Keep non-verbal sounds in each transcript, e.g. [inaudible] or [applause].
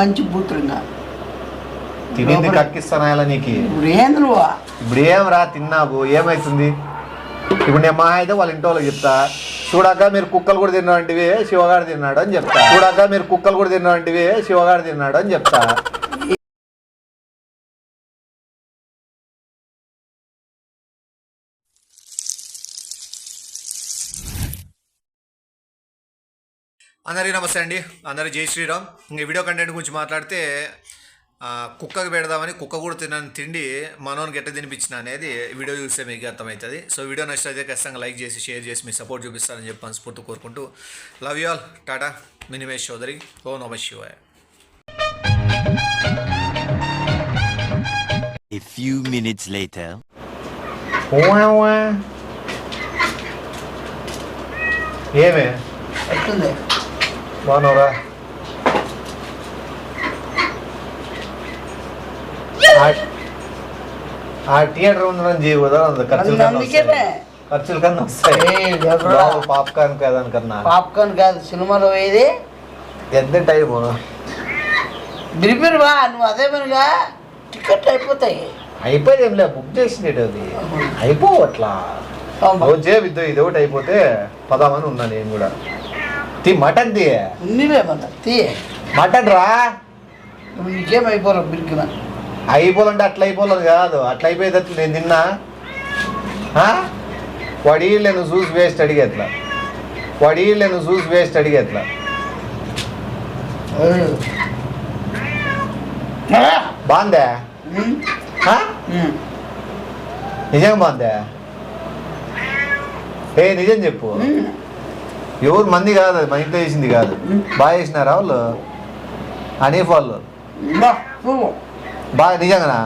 మంచి బూతులు ఇంకా తినింది కక్కిస్తానా నీకు. ఇప్పుడు ఏంది నువ్వు? ఇప్పుడు ఏం రా తిన్నావు? ఏమైతుంది? ఇప్పుడు నేను మా అయితే వాళ్ళ ఇంటి వాళ్ళకి చెప్తా. చూడాక మీరు కుక్కలు కూడా తిన్నావంటివి శివగాడు తిన్నాడు అని చెప్తా. చూడాక మీరు కుక్కలు కూడా తిన్నావంటివి శివగాడు తిన్నాడు అని చెప్తా. అందరికీ నమస్తే అండి. అందరికీ జై శ్రీరామ్. ఇంక వీడియో కంటెంట్ గురించి మాట్లాడితే కుక్కకి పెడదామని కుక్క కూడా తినని తిండి మనోని గట్ట తినిపించిన అనేది వీడియో చూస్తే మీకు అర్థమవుతుంది. సో వీడియో నచ్చితే ఖచ్చితంగా లైక్ చేసి షేర్ చేసి మీ సపోర్ట్ చూపిస్తారని చెప్పి మనస్ఫూర్తి కోరుకుంటూ love you all. Tata Minimesh Chowdary. ఓ నమ శివాయ. A few minutes later. ఏమే? ఎట్లుంది? బాగున్నావురా? ఆ- థియేటర్ ఉందని చేయవు కదా అంత ఖర్చులు కన్నా. ఖర్చులు కన్నా వస్తాయి? పాప్కార్న్ కదనుకన్నా పాప్కార్న్ కాదు సినిమాలో పోయేది. ఎంత టైము బిరిపిరి వా నువ్వు అదే పనిగా. టికెట్ అయిపోతాయి. అయిపోయింది ఏం లే బుక్ చేసిండేటి అది. అయిపోవు అట్లా. రోజే విద్య ఇది ఒకటి అయిపోతే పదామని ఉన్నా నేను కూడా. తీ మటన్ తీ. ఉన్నివే మన తీ. మటన్ రా. నీకేం అయిపోరు బిరికిన అయిపోవాలంటే అట్లా అయిపోలేదు కాదు. అట్లా అయిపోయేటట్లు నేను తిన్నా. ఆ? వాడి నేను చూసి వేస్ట్ అడిగేట్లా వాడి నేను చూసి వేస్ట్ అడిగేట్లా బాగుందా? నిజంగా బాగుందా? ఏ నిజం చెప్పు. ఎవరు మంది కాదు అది మన ఇంట్లో చేసింది కాదు. బాగా చేసినారా వాళ్ళు? హనీఫ్ వాళ్ళు. బాగా నిజంగానా?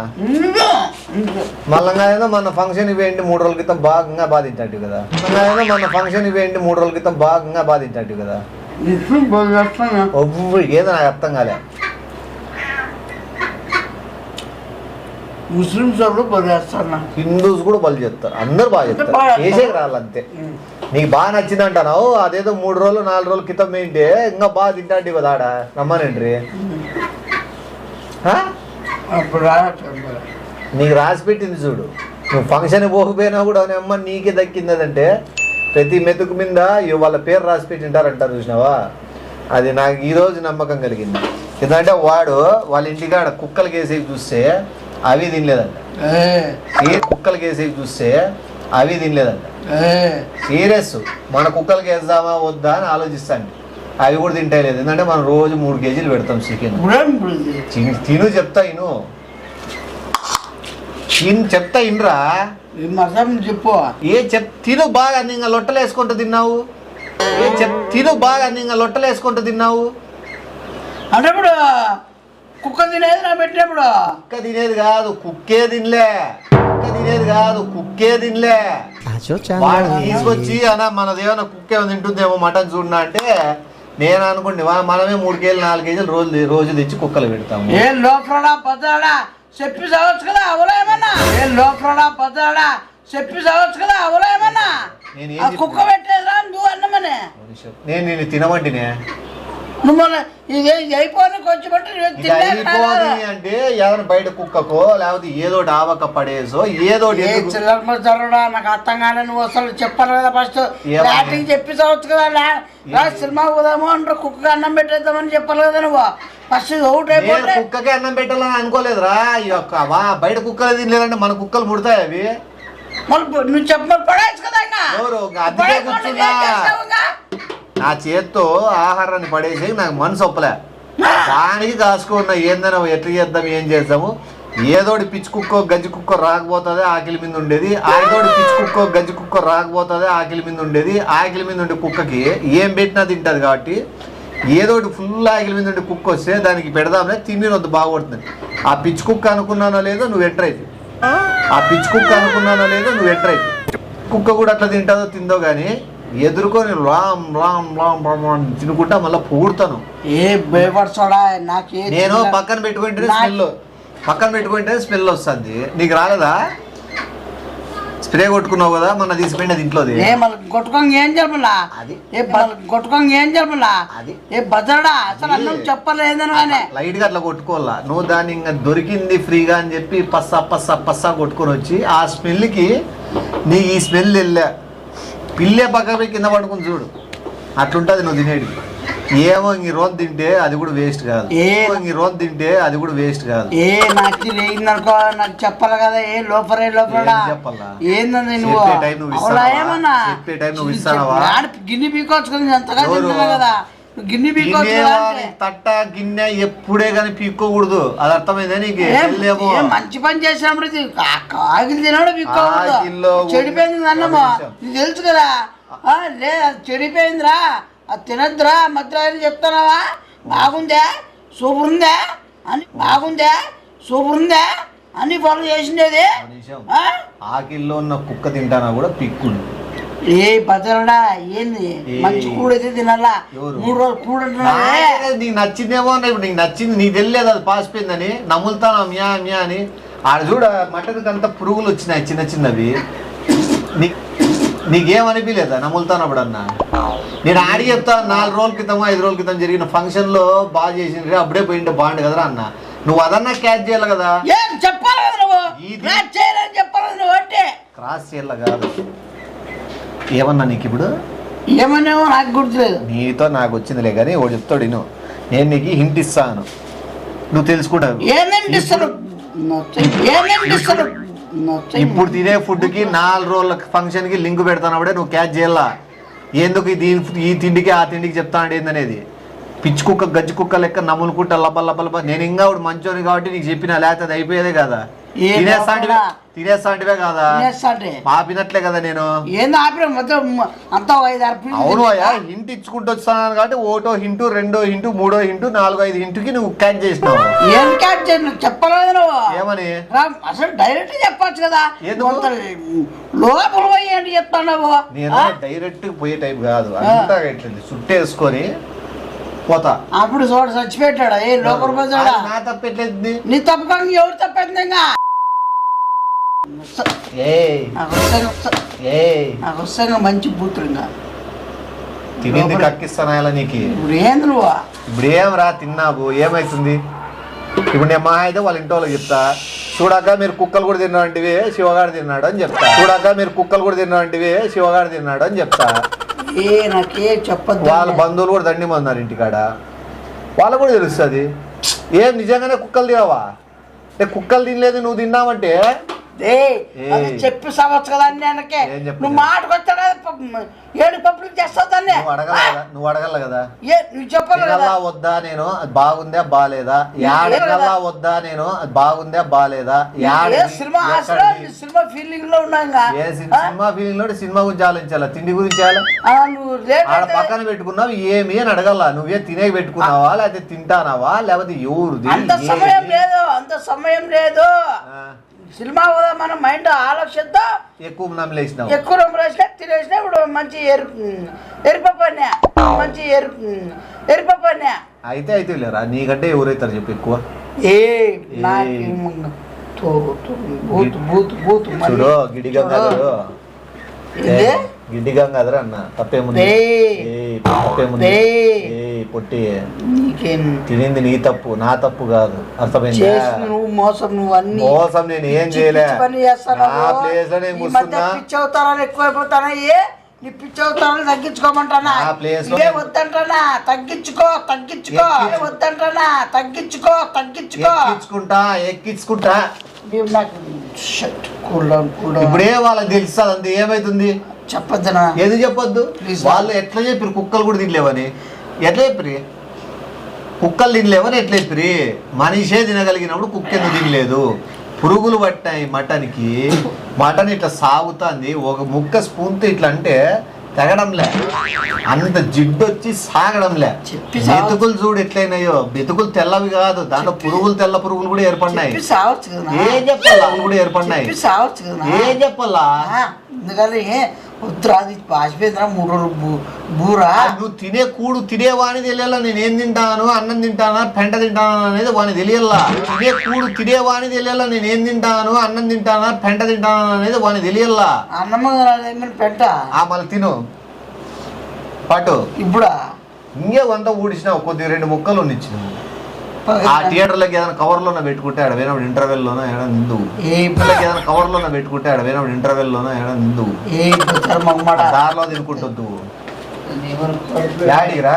మళ్ళంగా ఏదో మన ఫంక్షన్ ఇవేంటి మూడు రోజుల క్రితం బాగా బాధించాడు కదా. ఏదో మన ఫంక్షన్ ఇవేంటి మూడు రోజుల క్రితం బాగా బాధించాడు కదా. ఒవ్వు ఏదో నాకు అర్థం కాలే. ముస్లిమ్స్ వాళ్ళు పోలేస్తాను హిందూస్ కూడా బలి చెప్తారు అందరు బాగా చెప్తారు బాగా చెప్తారు. చేసే రాళ్ళంతే నీకు బాగా నచ్చింది అంటావు అదేదో మూడు రోజులు నాలుగు రోజుల క్రితం ఏంటి? ఇంకా బాగా తింటాంటి కదా ఆడ. రావట్లేదు నీకు రాసి పెట్టింది చూడు. నువ్వు ఫంక్షన్ పోకపోయినా కూడా అమ్మ నీకే దక్కింది అదంటే ప్రతి మెతుకు మీద వాళ్ళ పేరు రాసి పెట్టింటారంటారు చూసినావా? అది నాకు ఈ రోజు నమ్మకం కలిగింది. ఎందుకంటే వాడు వాళ్ళ ఇంటికాడ కుక్కలకి వేసి చూస్తే అవి తినలేదంట. ఏ. కుక్కలకి చూస్తే అవి తినలేదంట. సీరియస్. మన కుక్కలకి వేద్దామా వద్దా అని ఆలోచిస్తాను అవి కూడా తింటలేదు ఎందుకంటే మనం రోజు మూడు కేజీలు పెడతాం చికెన్? తిను చెప్తా ఇను. తిను చెప్తా ఇన్రా. చెప్పు. ఏ చెప్ తిను బాగా అన్ని ఇంకా లొట్టలు వేసుకుంటూ తిన్నావు. ఏ చెప్ తిను బాగా అన్ని ఇంకా లొట్టలు వేసుకుంటూ తిన్నావు. అంటే ఇప్పుడు కుక్క తినేది నా పెట్టినప్పుడు? కుక్క తినేది కాదు కుక్కే తినలే. తినేది కాదు కుక్కే తినలే. వాడు తీసుకొచ్చి అన్న మనదేమైనా కుక్క ఏమైనా తింటుందేమో మటన్ చూడనా అంటే నేను అనుకుంటే వా- మనమే మూడు కేజీలు నాలుగు కేజీలు రోజు రోజు తెచ్చి కుక్కలు పెడతాము. ఏ లోపలడా పదాడా చెప్పి చావచ్చు కదా అవలేమన్నా ఏ లోపలడా పదాడా చెప్పి చావచ్చు కదా అవలేమన్నా నేను? కుక్క పెట్టేదా నువ్వు అన్నమనే. నేను నిన్ను తినమంటినే. ఇది అయిపోయి కొంచెం ఇది? అంటే ఏదైనా బయట కుక్కకో లేకపోతే ఏదో ఆవక పడేసో ఏదో ఏ చిల్లర మజారుడా నాకు అర్థం కాలే నువ్వు అసలు చెప్పాలి కదా ఫస్ట్ ఏమని? యాక్టింగ్ చెప్పి చావచ్చు కదా లా- సినిమా పోదాము అంటారు కుక్కకి అన్నం పెట్టేద్దామని చెప్పాలి కదా నువ్వు. ఫస్ట్ ఒకటి కుక్కకే అన్నం పెట్టాలని అనుకోలేదురా. ఈ యొక్క వా బయట కుక్కలు తినలేదంటే మన కుక్కలు ముడతాయి అవి. నువ్వు చెప్పమని పడేయచ్చు కదా ఇంకా ఎవరు? అందుకే కూర్చున్నా. నా చేత్తో ఆహారాన్ని పడేసి నాకు మనసు ఒప్పలే. దానికి కాసుకున్న ఏందనో ఎట్లా చేద్దాం ఏం చేద్దాము? ఏదోటి పిచ్చి కుక్కో గజ్జి కుక్కో రాకపోతుంది ఆకిలి మీద ఉండేది. ఆడోడి పిచ్చి కుక్కో గజ్జి కుక్కో రాకపోతుంది ఆకిలి మీద ఉండేది. ఆకిలి మీద ఉండే కుక్కకి ఏం పెట్టినా తింటది కాబట్టి ఏదోటి ఫుల్ ఆకిలి మీద ఉండే కుక్క వస్తే దానికి పెడదాంలే తిని వద్దు బాగుపడుతుంది ఆ పిచ్చి కుక్క అనుకున్నానో లేదో నువ్వు ఎంటర్ అయితే ఆ! పిచ్చి కుక్క అనుకున్నానో లేదో నువ్వు ఎంటర్ అయితే కుక్క కూడా అట్లా తింటుందో తిందో కానీ ఎదుర్కొని రామ్ రామ్ రామ్ రామ్ అని తినుకుంటా మళ్ళీ పూడతాను ఏ భయపడతాడా నాకే నేను పక్కన పెట్టుకుంటే స్మెల్ పక్కన పెట్టుకుంటే స్మెల్ వస్తుంది. నీకు రాలేదా? స్ప్రే కొట్టుకున్నావు కదా మొన్న తీసిపోయింది అది ఇంట్లోది. ఏ మళ్ళీ కొట్టుకొని ఏం అది. ఏ కొట్టుకొని ఏం అది. ఏ అసలు. అన్నం చెప్పలేదని లైట్గా అట్లా కొట్టుకోవాలా? నువ్వు దాన్ని ఇంకా దొరికింది ఫ్రీగా అని చెప్పి పస్సా పస్సా పస్సా కొట్టుకొని వచ్చి ఆ స్మెల్కి నీ ఈ స్మెల్ వెళ్ళా. పిల్లే పక్క పోయి కింద పడుకుని చూడు. అట్లుంటది నువ్వు తినేది ఏమో ఈ రోజు తింటే అది కూడా వేస్ట్ కాదు. ఏమో ఈ రోజు తింటే అది కూడా వేస్ట్ కాదు. ఏ నాకు లేదనుకో నాకు చెప్పాలి కదా ఏ లోపలే లోపల చెప్పాలా? ఏందని నువ్వు? చెప్పే టైం ఇస్తావా? గిన్నె? తింటున్నా కదా? గిన్నె తట్ట గిన్నె ఎప్పుడే కానీ పీక్కోకూడదు. అది అర్థమైందా నీకు? మంచి పని చేసినప్పుడు కాగిలి తినడం పీక్కోకూడదు. చెడిపోయింది అన్నమో. నీకు తెలుసు కదా? ఆ, లే చెడిపోయిందిరా. అది తినద్దురా. అని చెప్తున్నావా? బాగుందా? సూపర్ ఉందా అని బాగుందా? సూపర్ ఉందా అని పనులు చేసిండేది? ఆకిల్లో ఉన్న కుక్క తింటానా కూడా పిక్కుడు. ఏ బదలడా ఏంది. మంచి కూడైతే తినాలా? మూడు రోజులు కూడంటున్నావే నాకే నీకు నచ్చిందేమో అన్న ఇప్పుడు నీకు నచ్చింది నీకు తెలియదు అది పాసిపోయిందని. నమ్ములుతాను మ్యా మ్యా అని. ఆడ చూడ మటన్కి అంత పురుగులు వచ్చినాయి చిన్న చిన్నవి. నీ నీకేమనిపించలేదా నమ్ములుతానప్పుడు అన్న? నేను ఆడి చెప్తా నాలుగు రోజుల క్రితం ఐదు రోజుల క్రితం జరిగిన ఫంక్షన్లో బాగా చేసిండ్రే అప్పుడే పోయింటే బాగుండు కదరా అన్న. నువ్వు అదన్నా క్యాచ్ చేయాలి కదా? ఏం చెప్పాలి కదా నువ్వు? ఇది- క్లాస్ చేయాలని చెప్పాలి కదా నువ్వు అంటే? క్రాస్ చేయాలి కాదు? ఏమన్నా నీకు ఇప్పుడు? ఏమన్నామో నాకు గుర్తులేదు. నీతో నాకు వచ్చిందిలే కానీ వాడు చెప్తాడు విను. నేను నీకు హింట్ ఇస్తాను. నువ్వు తెలుసుకుంటావు. ఇస్తారు ఇస్తారు ఇప్పుడు తినే ఫుడ్కి నాలుగు రోజుల ఫంక్షన్కి లింక్ పెడతానప్పుడే నువ్వు క్యాచ్ చేయాలా. ఎందుకు ఈ దీని ఈ తిండికి ఆ తిండికి చెప్తాను ఏందనేది? పిచ్చి కుక్క గజ్జి కుక్క లెక్క నమ్ములుకుంటా లబ్బ లబ్బ లబ్బ. నేను ఇంకా మంచోని కాబట్టి నీకు చెప్పిన లేకపోతే అది అయిపోయేదే కదా? తినేస్తాంటివే కదా? ఆపినట్లే కదా నేను. ఏంది ఆపిన మొత్తం అంతా ఐదు అవును. అయ్యా హింట్ ఇచ్చుకుంటూ వస్తున్నాను కాబట్టి ఓటో హింటు రెండో హింటు మూడో హింటు నాలుగో ఐదు హింటుకి నువ్వు క్యాచ్ చేసినావు. ఏం క్యాచ్ చేయను? చెప్పాలి కదా నువ్వు. ఏమని? అసలు డైరెక్ట్ చెప్పొచ్చు కదా. లోపల పోయి ఏంటి చెప్తున్నావు నేను? డైరెక్ట్ పోయే టైప్ కాదు. అంతా ఇట్లా చుట్టేసుకొని పోతా. అప్పుడు చూడ చచ్చిపెట్టాడు? ఏ లోపల నా తప్పెట్లేదు నీ తప్పకుండా ఎవరు తప్పింది ఏ ఏ మంచి బూతులు ఇంకా తినింది లోపల- కక్కిస్తానా నీకు. ఇప్పుడు నువ్వు ఇప్పుడు ఏం రా తిన్నావు? ఏమైతుంది? ఇప్పుడు నేను మా అయితే వాళ్ళ ఇంటి వాళ్ళకి చెప్తా. చూడాక మీరు కుక్కలు కూడా తిన్నాంటివి శివగాడు తిన్నాడు అని చెప్తా. చూడాక మీరు కుక్కలు కూడా తిన్నాంటివి శివగాడు తిన్నాడు అని చెప్తా. ఏ నాకే చెప్పొద్దు వాళ్ళ బంధువులు కూడా దండి ఉన్నారు ఇంటికాడ. వాళ్ళకు కూడా తెలుస్తుంది. ఏం నిజంగానే కుక్కలు తినవా? అంటే కుక్కలు తినలేదు నువ్వు తిన్నావంటే? చెప్పి అని వెనకే? నువ్వు మాటకు వచ్చాడు ఏడు పప్పులు చేస్తావు దాన్ని. నువ్వు అడగల కదా? నువ్వు చెప్పాలి వద్దా నేను? అది బాగుందా? బాలేదా? యాడగల్లా వద్దా నేను? అది బాగుందా? యాడది, సినిమా? సినిమా ఫీలింగ్లో ఉన్నాగా? సినిమా ఫీలింగ్లో సినిమా గురించి ఆలోచించాలా? తిండి గురించి ఆడ పక్కన పెట్టుకున్నావు ఏమి అని అడగల నువ్వే తినే పెట్టుకున్నావా? లేకపోతే తింటానావా? లేకపోతే ఎవరిది? అంత సమయం లేదు అంత సమయం లేదు. సినిమా కూడా మనం మైండ్ ఆలోచిద్దాం ఎక్కువ నమ్మలేసినావు ఎక్కువ వేసినా తినేసినా ఇప్పుడు మంచి ఎరు ఎరిపప్పన్యా మంచి ఎరు ఎరిపప్పన్యా అయితే అయితే లేరా? నీకంటే ఎవరైతారు చెప్పు ఎక్కువ? ఏ నాకు తో తో బూత్ బూత్ బూత్ మళ్ళీ. చూడు. గిడి గంగాధరు ఏంది? గిడ్డి గంగాధర్ అన్న. తప్పేముంది? తప్పేముంది? పొట్టి. తినింది నీ తప్పు నా తప్పు కాదు. అర్థమైందా? నువ్వు మోసం నువ్వు అన్ని. మోసం నేను ఏం చేయలే. నా ప్లేస్లో నేను ఎక్కువైపోతానా? ఏ? నీ తగ్గించుకోమంటానా? లో వద్దంటానా? తగ్గించుకో తగ్గించుకో. వద్దంటానా? తగ్గించుకో తగ్గించుకో. ఎక్కించుకుంటా ఎక్కించుకుంటా. నాకు shut cool down cool down ఇప్పుడే వాళ్ళకి తెలుస్తుంది అంతే ఏమైతుంది? చెప్పొద్దనా? ఎందుకు చెప్పొద్దు. వాళ్ళు ఎట్లా చెప్పారు కుక్కలు కూడా తినలేవని. ఎట్లా చెప్పిరి కుక్కలు తినలేవని ఎట్లా చెప్పిరి మనిషే తినగలిగినప్పుడు కుక్క ఎందుకు తినలేదు? పురుగులు పట్టాయి మటన్కి. మటన్ ఇట్లా సాగుతుంది. ఒక ముక్క స్పూన్తో ఇట్లా అంటే తెగడంలే. అంత జిడ్డొచ్చి సాగడంలే. చెప్పి సాగు- బెతుకులు చూడు ఎట్లయినాయో. బెతుకులు తెల్లవి కాదు దాంట్లో పురుగులు తెల్ల పురుగులు కూడా ఏర్పడినాయి. ఏం చెప్పాలా? కూడా ఏర్పడినాయి. ఏం చెప్పాలా? ఎందుకని వద్దురా అది పాసిపోయిందిరా మూడు రోజులు బూ బూరా? నువ్వు తినే కూడు తినే వాని తెలియాల? నేను ఏం తింటాను? అన్నం తింటానా? పెంట తింటానా అనేది వాని తెలియాల? తినే కూడు తినే వాని తెలియాల? నేను ఏం తింటాను? అన్నం తింటానా? పెంట తింటానా అనేది వాని తెలియాల? అన్నమ్మ ఆ మళ్ళీ తిను. పట్టు ఇప్పుడా? ఇంకే వంద ఊడిసినావు కొద్ది రెండు ముక్కలు ఉన్నిచ్చిన ఆ థియేటర్లోకి ఏదైనా కవర్లోనే పెట్టుకుంటే ఆడ పోయినప్పుడు ఇంటర్వెల్లోనో ఏడా నిందు. ఏ పిల్లలకి ఏదైనా కవర్లోనే పెట్టుకుంటే ఆడ పోయినప్పుడు ఇంటర్వెల్లోనో ఏడా నిందు. ఏ పోతారు మమ్మడ దారిలో తినుకుంటొద్దు. డాడీరా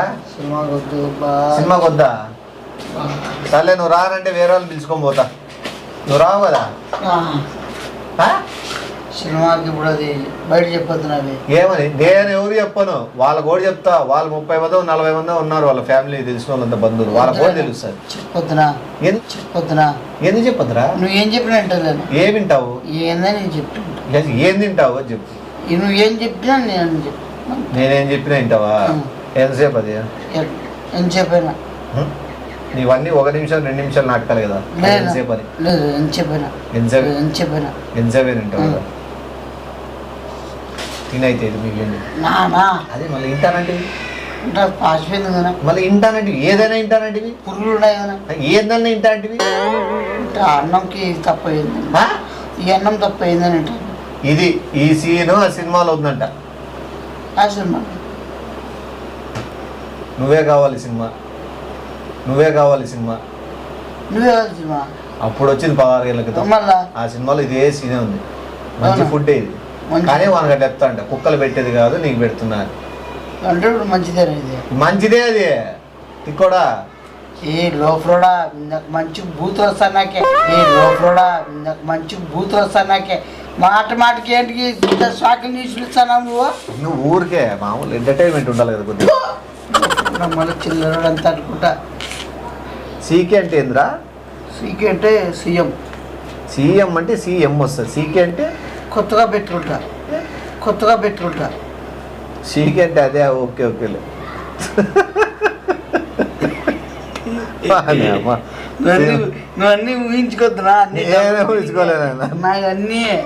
సినిమాకి వద్దా సర్లే నువ్వు రానంటే వేరే వాళ్ళని పిలుచుకొని పోతా. నువ్వు రావు కదా? సినిమాకి ఇప్పుడు అది బయట చెప్పొద్దు నాది. ఏమని? నేను ఎవరు చెప్పను? వాళ్ళ కూడా చెప్తా. వాళ్ళు ముప్పై మందో నలభై మందో ఉన్నారు వాళ్ళ ఫ్యామిలీ తెలిసిన వాళ్ళంతా బంధువులు. వాళ్ళ కూడా తెలుస్తుంది చెప్పొద్దునా? ఎందు చెప్పొద్దునా? ఎందుకు చెప్పొద్దురా? నువ్వు ఏం చెప్పినా వింటలేను ఏం వింటావు? ఏందని నేను చెప్తుంటా ఏం తింటావు? అని చెప్పు. నువ్వు ఏం చెప్పినా నేను చెప్తాను నేనేం చెప్పినా వింటావా. ఎంతసేపు అది? ఏం చెప్పినా ఉం? నీవన్నీ ఒక నిమిషం రెండు నిమిషాలు నాటకాలు కదా. ఎంతసేపు అని ఎంతసేపు? ఏం చెప్పినా ఎంతసేపు తింటావు ఉం. కదా తినైతే మిగిలింది నానా? అదే మళ్ళీ ఇంటానంటే అంటే పాసిపోయింది కదా? మళ్ళీ ఇంటానంటే ఏదైనా ఇంటానంటే పురుగులు ఉన్నాయి కదా? ఏదన్నా ఇంటానంటే అంటే ఆ అన్నంకి తప్ప ఈ అన్నం తప్ప ఇది ఈ సీన్ ఆ సినిమాలో ఉందంట. ఆ సినిమా? నువ్వే కావాలి సినిమా. నువ్వే కావాలి సినిమా. నువ్వే కాదు సినిమా? అప్పుడు వచ్చింది పదహారు ఏళ్ళ క్రితం. మళ్ళా? ఆ సినిమాలో ఇదే సీనే ఉంది. మంచి? ఫుడ్ ఇది. కానీ వానికి అట్లా చెప్తా అంట. కుక్కలు పెట్టేది కాదు నీకు పెడుతున్నా అని. అంటే ఇప్పుడు ఇది. మంచిదే అది. ఇక్కడ ఏ లోపలడా నాకు మంచి బూతులు వస్తాను నాకే. ఏ లోపలడా నాకు మంచి బూతులు వస్తాను నాకే. మాట మాటకి ఏంటికి షాకిల్ న్యూస్లు ఇస్తాను నువ్వు? నువ్వు ఊరికే మామూలు ఎంటర్టైన్మెంట్ ఉండాలి కదా కొద్దిగా. నా మళ్ళీ చిల్లర అంతా అనుకుంటా. సీకే అంటే ఏందిరా? సీకే అంటే సీఎం. సీఎం అంటే సీఎం వస్తుంది. సీకే అంటే కొత్తగా పెట్టుకుంటా కొత్తగా పెట్టుకుంటా సీకే అంటే అదే ఓకే ఓకేలే. అమ్మా. నువ్వు అన్నీ ఊహించుకోలేను. నాకు అన్నీ.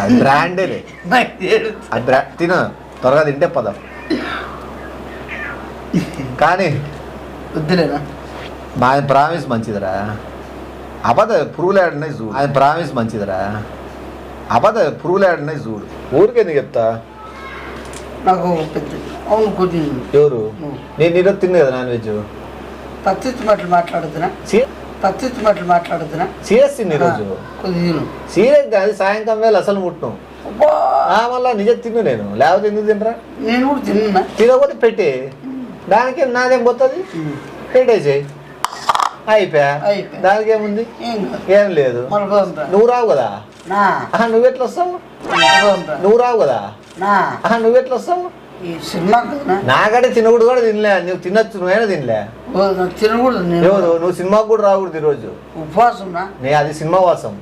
అది. అది బ్రా తిను త్వరగా తింటే పదం. కానీ వద్దులేనా మా ఆయన ప్రామిస్ మంచిదిరా. అబద్ధ పురుగులాడినాయి చూడు ఆయన ప్రామిస్ మంచిదిరా. అబద్ధ పురుగులాడినాయి చూడు. ఊరికెందుకు చెప్తా? నాకు అవును కొంచెం ఎవరు? నేను ఈరోజు తిన్ను కదా నాన్ వెజ్ పత్తిత్తు మాటలు మాట్లాడుతున్నా పత్తిత్తు మాటలు మాట్లాడుతున్నా సీరియస్ తిన్ను ఈరోజు. సీరియస్ కాదు సాయంకాలం వేళ అసలు ఆ మళ్ళా నిజం తిన్ను నేను. లేకపోతే ఎందుకు తినరా? నేను కూడా తిన్నా తినకపోతే పెట్టే. దానికి నాదేం పోతుంది? పెట్టేసేయి అయిపోయా? అయిపోయా. దానికి ఏముంది ఏం లేదు. నువ్వు రావు కదా? నా. ఆహా, నువ్వు ఎట్లా వస్తావు నువ్వు రావు కదా? నా. ఆహా, నువ్వు ఎట్లా వస్తావు ఈ సినిమా కదా. నాకంటే తినకూడదు కూడా తినలే. నువ్వు తినొచ్చు నువ్వైనా తినలే. తినకూడదు నువ్వు సినిమాకు కూడా రాకూడదు ఈరోజు. ఉపవాసం నా అది సినిమా వాసం.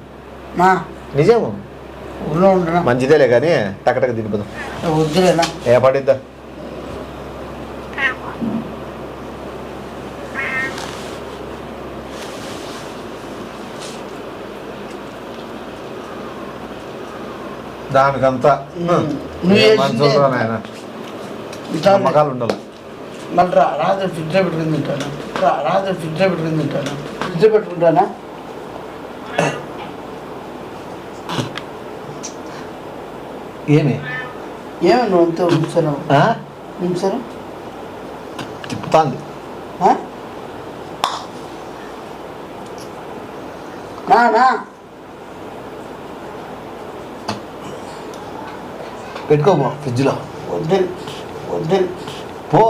నిజము మంచిదేలే కానీ టకటక తినిపోదాం. ఏ పడిద్దా? దానికంతా. నమ్మకాలు ఉండాలి మళ్ళీ రా రాత్రి ఫ్రిడ్జ్లో పెట్టుకుని తింటాను? రా రాత్రి ఫ్రిడ్జ్లో పెట్టుకుని తింటాను? ఫ్రిడ్జ్లో పెట్టుకుంటానా? ఏమి? ఏమి నువ్వు అంతా ఉంచాను? ఉంచాను తిప్పుతాంది. నా పెట్టుకోపో ఫ్రిడ్జ్లో. వద్దు. వద్దు. పో.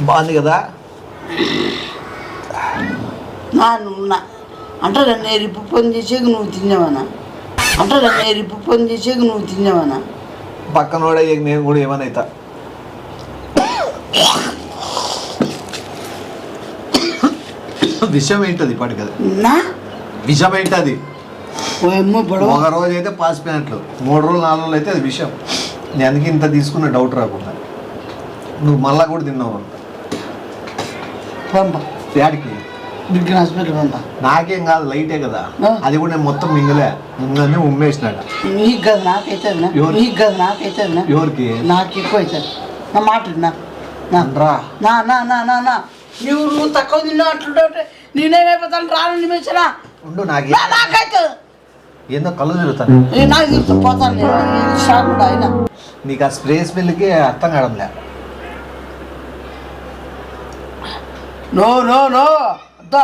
బాగుంది కదా? నా అంటే నన్ను ఎరిపు పని చేసేకి నువ్వు తిన్నావనా అంటే నన్ను ఎరిపు పని చేసేకి నువ్వు తిన్నావనా పక్కనోడే నేను కూడా ఏమనైతా [laughs] విషయం ఏంటది ఇప్పటి కదా నా విషయం ఏంటది ఒక రోజు అయితే పాసిపోయినట్లు మూడు రోజులు నాలుగు రోజులు అయితే అది విషయం. నేను అందుకే ఇంత తీసుకున్న డౌట్ రాకుండా. నువ్వు మళ్ళా కూడా తిన్నావు అంత పంప. యాడికి? హాస్పిటల్ పంపా. నాకేం కాదు లైటే కదా. అది కూడా నేను మొత్తం మింగలే. ముందని ఉమ్మేసినాడు నీకు కదా నాకైతే? నీకు కదా నాకైతే ఎవరికి? నాకు ఎక్కువ అవుతుంది నా మాట నా. నా నా నా నా నా. నువ్వు నువ్వు తక్కువ తిన్నావు అట్లుంటే నేనేమైపోతాను రాను నిమిషనా ఉండు నాకు నాకైతే. ఏందో కళ్ళు తిరుగుతాను. నాకు తెలుసు పోతాను నేను షాక్ అయినా. నీకు ఆ స్ప్రే స్మెల్కి అర్థం కావడంలే. No no no. అద్దా.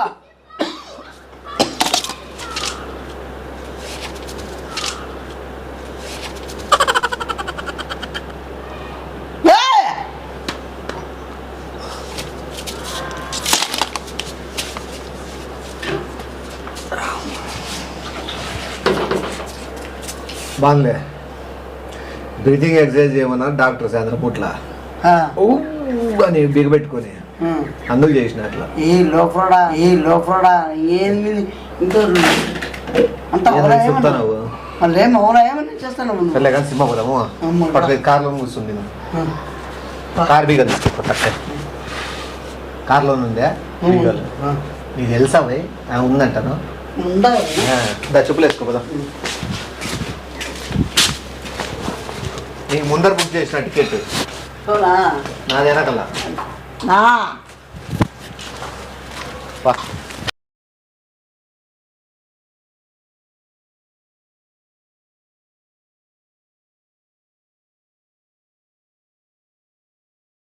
బాగుందిలే బ్రీతింగ్ ఎక్సర్సైజ్ చేయమన్నా డాక్టర్ సాయంత్రం పూట్ల. ఊ అని బిగబెట్టుకొని. అందుకు చేసిన అట్లా. ఈ లోపడా ఈ లోపడా ఏంది ఇంకా అంత ఏదో చెప్తాను మళ్ళీ ఏం అవునా ఏమని చేస్తాను నువ్వు? సర్లే కానీ సినిమా పోదాము. కార్లో కూర్చుంది. కార్ బీగలు తీసుకో తక్కువ కార్లో ఉందే. బీగలు. నీకు తెలుసా ఉందంటాను? ఉండాలి ఆ, దా చెప్పులు వేసుకో పోదాం నీకు ముందర బుక్ చేసిన టికెట్. అవునా? నాదేనా కల్లా నా?